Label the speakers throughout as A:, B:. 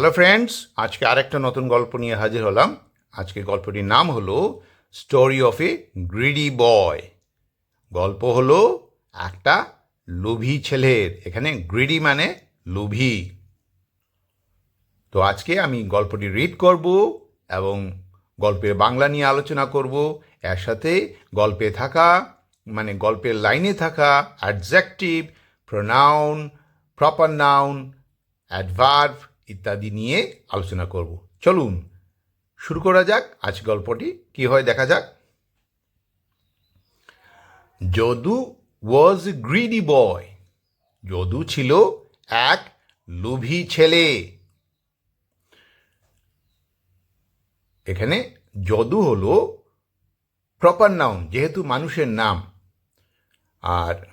A: Hello friends আজকে আরেকটা নতুন গল্প নিয়ে হাজির হলাম। আজকে গল্পটির নাম হলো story of a greedy boy গল্প হলো একটা লোভী ছেলের। এখানে গ্রিডি মানে লোভী। তো আজকে আমি গল্পটি রিড করব এবং গল্পের বাংলা নিয়ে আলোচনা করব। এর সাথে গল্পে থাকা মানে গল্পের লাইনে থাকা adjective pronoun proper noun adverb ইত্যাদি নিয়ে আলোচনা করব। চলুন, শুরু করা যাক। আজ গল্পটি কি হয় দেখা যাক। Jadu was greedy boy Jadu ছিল এক লোভী ছেলে। এখানে যদু হলো প্রপার নাউন যেহেতু মানুষের নাম। আর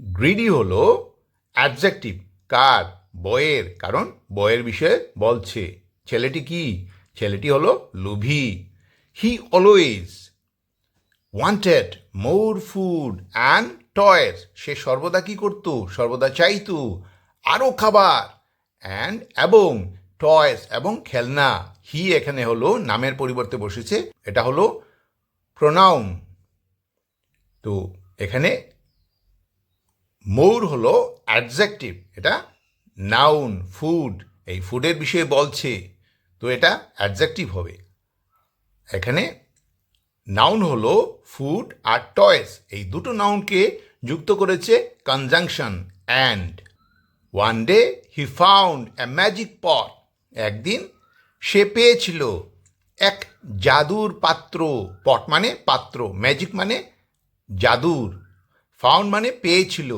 A: গ্রিডি হলো অ্যাডজেক্টিভ কার? বয়ের কারণ বয়ের বিষয়ে বলছে। ছেলেটি কি? ছেলেটি হলো লোভী। He always wanted more food and toys সে সর্বদা কি করত? সর্বদা চাইতো আরও খাবার অ্যান্ড এবং টয়েস এবং খেলনা। হি এখানে হলো নামের পরিবর্তে বসেছে। এটা হলো প্রোনাউন তো এখানে মৌর হলো অ্যাডজেক্টিভ এটা নাউন ফুড এই ফুডের বিষয়ে বলছে, তো এটা অ্যাডজেক্টিভ হবে। এখানে নাউন হলো ফুড আর টয়েস এই দুটো নাউনকে যুক্ত করেছে conjunction and one day he found a magic pot একদিন সে পেয়েছিল এক জাদুর পাত্র পট মানে পাত্র ম্যাজিক মানে জাদুর। ফাউন্ড মানে পেয়েছিল।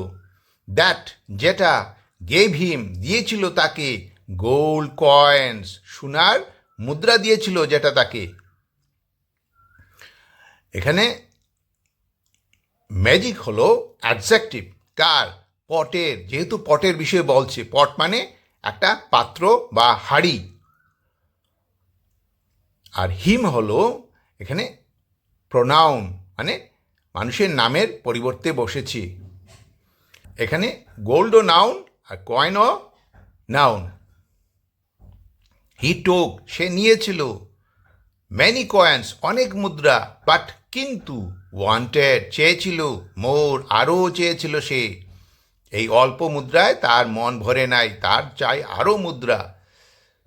A: দ্যাট যেটা গেভ হিম দিয়েছিল তাকে গোল্ড কয়েন্স। সোনার মুদ্রা দিয়েছিল যেটা তাকে। এখানে ম্যাজিক হলো অ্যাডজেক্টিভ, কার? পটের। যেহেতু পটের বিষয়ে বলছে, পট মানে একটা পাত্র বা হাড়ি। আর হিম হলো এখানে প্রোনাউন মানে মানুষের নামের পরিবর্তে বসেছি। এখানে গোল্ড ও নাউন আর কয়েন ও নাউন হি টোক সে নিয়েছিল। ম্যানি কয়েন্স অনেক মুদ্রা বাট কিন্তু ওয়ান্টেড চেয়েছিল, মোর, আরও চেয়েছিল সে। এই অল্প মুদ্রায় তার মন ভরে নাই, তার চাই আরও মুদ্রা।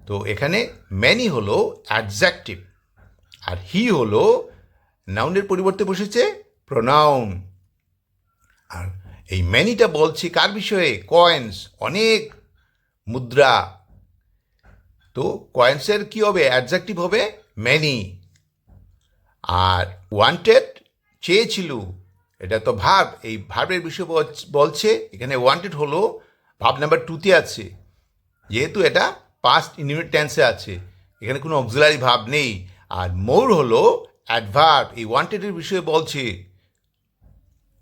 A: তো এখানে ম্যানি হলো অ্যাডজেক্টিভ আর হি হলো নাউনের পরিবর্তে বসেছে প্রোনাউন আর এই ম্যানিটা বলছি কার বিষয়ে? কয়েন্স অনেক মুদ্রা। তো কয়েন্সের কি হবে? অ্যাডজেক্টিভ হবে ম্যানি আর ওয়ান্টেড চেয়েছিল। এটা তো ভাব এই ভাবের বিষয়ে বল- বলছে, এখানে ওয়ান্টেড হলো ভাব নাম্বার টুতে আছে। যেহেতু এটা পাস্ট ইউনিট টেন্সে আছে, এখানে কোনো অক্সিলারি ভাব নেই। আর মোর হলো অ্যাডভার্ব এই ওয়ান্টেডের বিষয়ে বলছে।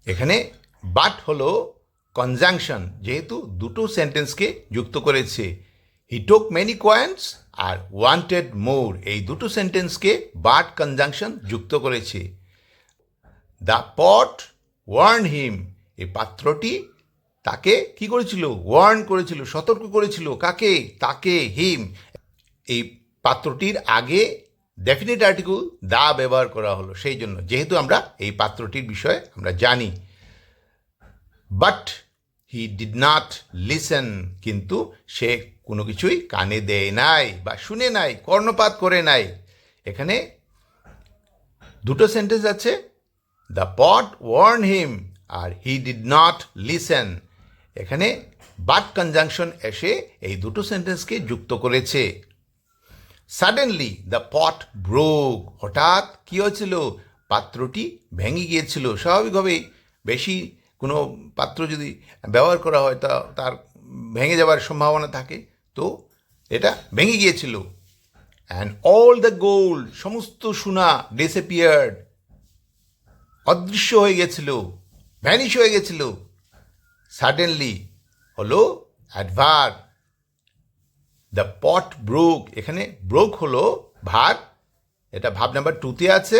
A: এখানে বাট হলো কনজাংশন যেহেতু দুটো সেন্টেন্সকে যুক্ত করেছে। হি টোক মেনি কয়েন্স আর ওয়ান্টেড মোর এই দুটো সেন্টেন্সকে বাট কনজাংশন যুক্ত করেছে। দ্য পট ওয়ার্ন হিম এই পাত্রটি তাকে কি করেছিল? ওয়ার্ন করেছিল, সতর্ক করেছিল। কাকে? তাকে হিম এই পাত্রটির আগে ডেফিনেট আর্টিকেল দা ব্যবহার করা হলো। সেই জন্য, যেহেতু আমরা এই পাত্রটির বিষয়ে আমরা জানি। But he did not listen কিন্তু সে কোনো কিছুই কানে দেয় নাই বা শুনে নাই, কর্ণপাত করে নাই। এখানে দুটো সেন্টেন্স আছে। দ্য পট ওয়ার্ন হিম আর হি ডিড নট লিসেন এখানে বাট কনজাংশন এসে এই দুটো সেন্টেন্সকে যুক্ত করেছে। সাডেনলি দ্য পট ব্রোক হঠাৎ কী হয়েছিল? পাত্রটি ভেঙে গিয়েছিল। স্বাভাবিকভাবেই বেশি কোনো পাত্র যদি ব্যবহার করা হয় তা, তার ভেঙে যাওয়ার সম্ভাবনা থাকে, তো এটা ভেঙে গিয়েছিল। অ্যান্ড অল দ্য গোল্ড সমস্ত সোনা ডিসএপিয়ার্ড অদৃশ্য হয়ে গেছিল ভ্যানিশ হয়ে গেছিল। সাডেনলি হলো অ্যাডভার দ্য পট ব্রোক এখানে ব্রোক হলো ভার। এটা ভাব নাম্বার টুতে আছে।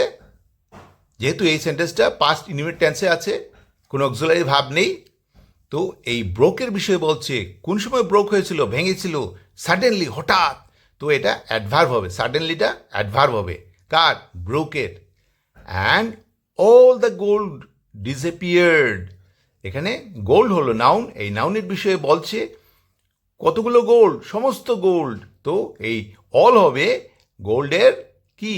A: যেহেতু এই সেন্টেন্সটা পাস্ট ইনিমিট টেন্সে আছে কোনো অক্সিলারি ভাব নেই। তো এই ব্রোকের বিষয়ে বলছে, কোন সময় ব্রোক হয়েছিল, ভেঙেছিল? সাডেনলি হঠাৎ। তো এটা অ্যাডভার্ব হবে। সাডেনলিটা অ্যাডভার্ব হবে। কার? ব্রোকের। And all the gold disappeared এখানে গোল্ড হলো নাউন এই নাউনের বিষয়ে বলছে, কতগুলো গোল্ড সমস্ত গোল্ড তো এই অল হবে গোল্ডের কি?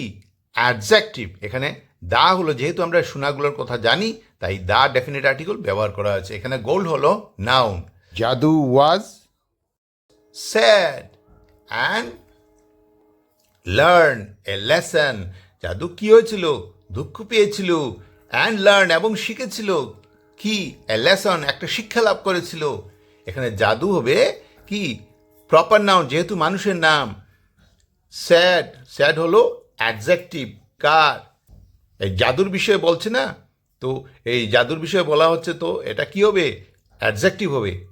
A: অ্যাডজেক্টিভ এখানে দা হলো যেহেতু আমরা সোনাগুলোর কথা জানি তাই দা ডেফিনেট আর্টিকেল ব্যবহার করা আছে এখানে গোল্ড হলো noun Jadu was sad and learn a lesson Jadu কি হয়েছিল? দুঃখ পেয়েছিল। অ্যান্ড লার্ন এবং শিখেছিল। কি? এ লেসন একটা শিক্ষা লাভ করেছিল। এখানে জাদু হবে কি? প্রপার নাউন যেহেতু মানুষের নাম। স্যাড স্যাড হলো অ্যাডজেক্টিভ কার? এই জাদুর বিষয়ে বলছে না? তো এই জাদুর বিষয়ে বলা হচ্ছে তো এটা কি হবে? অ্যাডজেক্টিভ হবে।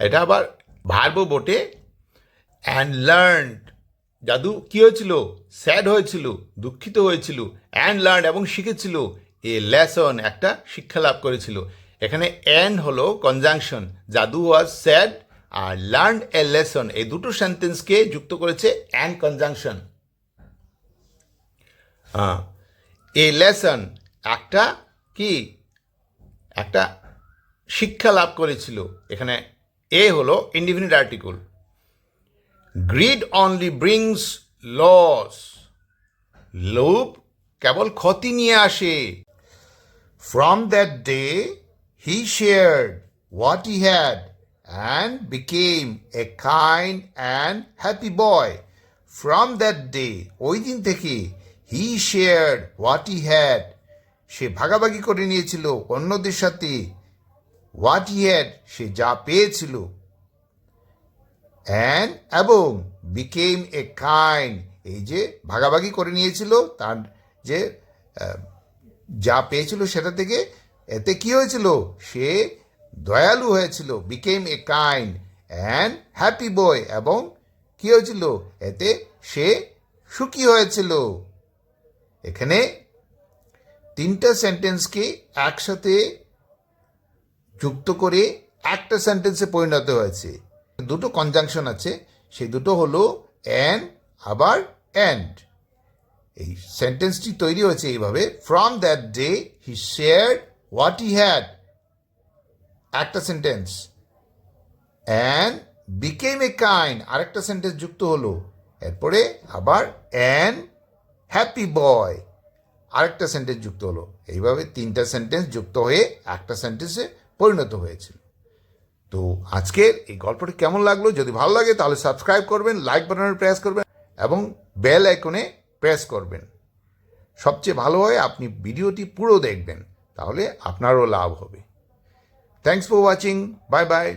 A: এটা আবার ভার্বও বটে। অ্যান্ড লার্ন জাদু কি হয়েছিল? স্যাড হয়েছিল, দুঃখিত হয়েছিল অ্যান্ড লার্ন এবং শিখেছিল। এ লেসন একটা শিক্ষা লাভ করেছিল। এখানে অ্যান্ড হলো কনজাংশন জাদু ওয়াজ স্যাড আর লার্ন এ লেসন এই দুটো সেন্টেন্সকে যুক্ত করেছে অ্যান্ড কনজাংশন হ্যাঁ এ লেসন একটা কি? একটা শিক্ষা লাভ করেছিল। এখানে এ হলো indefinite article greed only brings loss লোভ কেবল ক্ষতি নিয়ে আসে। From that day he shared what he had and became a kind and happy boy from that day ওই দিন থেকে he shared what he had সে ভাগাভাগি করে নিয়েছিল অন্যদের সাথে। হোয়াট হি হ্যাড সে যা পেয়েছিল। অ্যান্ড এবং বিকেম এ কাইন্ড এই যে ভাগাভাগি করে নিয়েছিল, তার যে যা পেয়েছিল সেটা থেকে, এতে কি হয়েছিল? সে দয়ালু হয়েছিল became a kind and happy boy এবং কি হয়েছিল? এতে সে সুখী হয়েছিল। এখানে তিনটা সেন্টেন্সকে একসাথে যুক্ত করে একটা সেন্টেন্সে পরিণত হয়েছে। দুটো কনজাংশন আছে, সেই দুটো হলো অ্যান আবার অ্যান্ড এই সেন্টেন্সটি তৈরি হয়েছে এইভাবে from that day he shared what he had একটা sentence and became a kind আরেকটা সেন্টেন্স যুক্ত হলো, এরপরে আবার অ্যান হ্যাপি বয় আরেকটা সেন্টেন্স যুক্ত হলো। এইভাবে তিনটা সেন্টেন্স যুক্ত হয়ে একটা সেন্টেন্সে পরিণত হয়েছিল। তো আজকের এই গল্পটি কেমন লাগল? যদি ভালো লাগে তাহলে সাবস্ক্রাইব করবেন লাইক বাটনে প্রেস করবেন এবং বেল আইকনে প্রেস করবেন। সবচেয়ে ভালো হয় আপনি ভিডিওটি পুরো দেখবেন, তাহলে আপনারও লাভ হবে। Thanks for watching bye bye